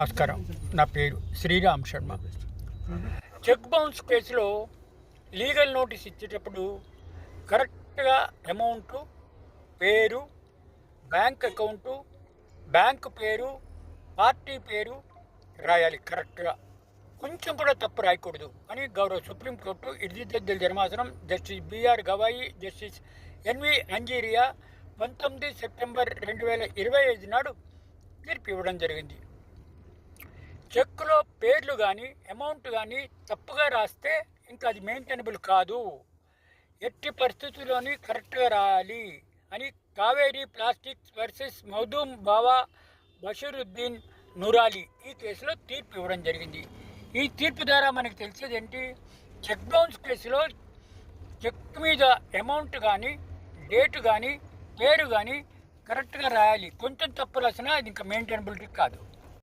నమస్కారం. నా పేరు శ్రీరామ్ శర్మ. చెక్ బౌన్స్ కేసులో లీగల్ నోటీస్ ఇచ్చేటప్పుడు కరెక్ట్గా అమౌంట్ పేరు బ్యాంక్ అకౌంటు బ్యాంక్ పేరు పార్టీ పేరు రాయాలి కరెక్ట్గా. కొంచెం కూడా తప్పు రాయకూడదు అని గౌరవ సుప్రీంకోర్టు ఇర్దిద్దెద్దెల ధర్మాసనం justice BR Gavai justice NV Anjaria పంతొమ్మిది సెప్టెంబర్ రెండు వేల ఇరవై ఐదు నాడు తీర్పు ఇవ్వడం జరిగింది. చెక్కులో పేర్లు కానీ అమౌంట్ కానీ తప్పుగా రాస్తే ఇంకా అది మెయింటైనబుల్ కాదు. ఎట్టి పరిస్థితుల్లోని కరెక్ట్గా రాయాలి అని కావేరీ ప్లాస్టిక్స్ వర్సెస్ మౌదూమ్ బావా బషీరుద్దీన్ నూరాలి ఈ కేసులో తీర్పు ఇవ్వడం జరిగింది. ఈ తీర్పు ద్వారా మనకు తెలిసేది ఏంటి? చెక్ బౌన్స్ కేసులో చెక్ మీద అమౌంట్ కానీ డేట్ కానీ పేరు కానీ కరెక్ట్గా రాయాలి. కొంచెం తప్పు రాసినా అది ఇంకా మెయింటైనబిలిటీ కాదు.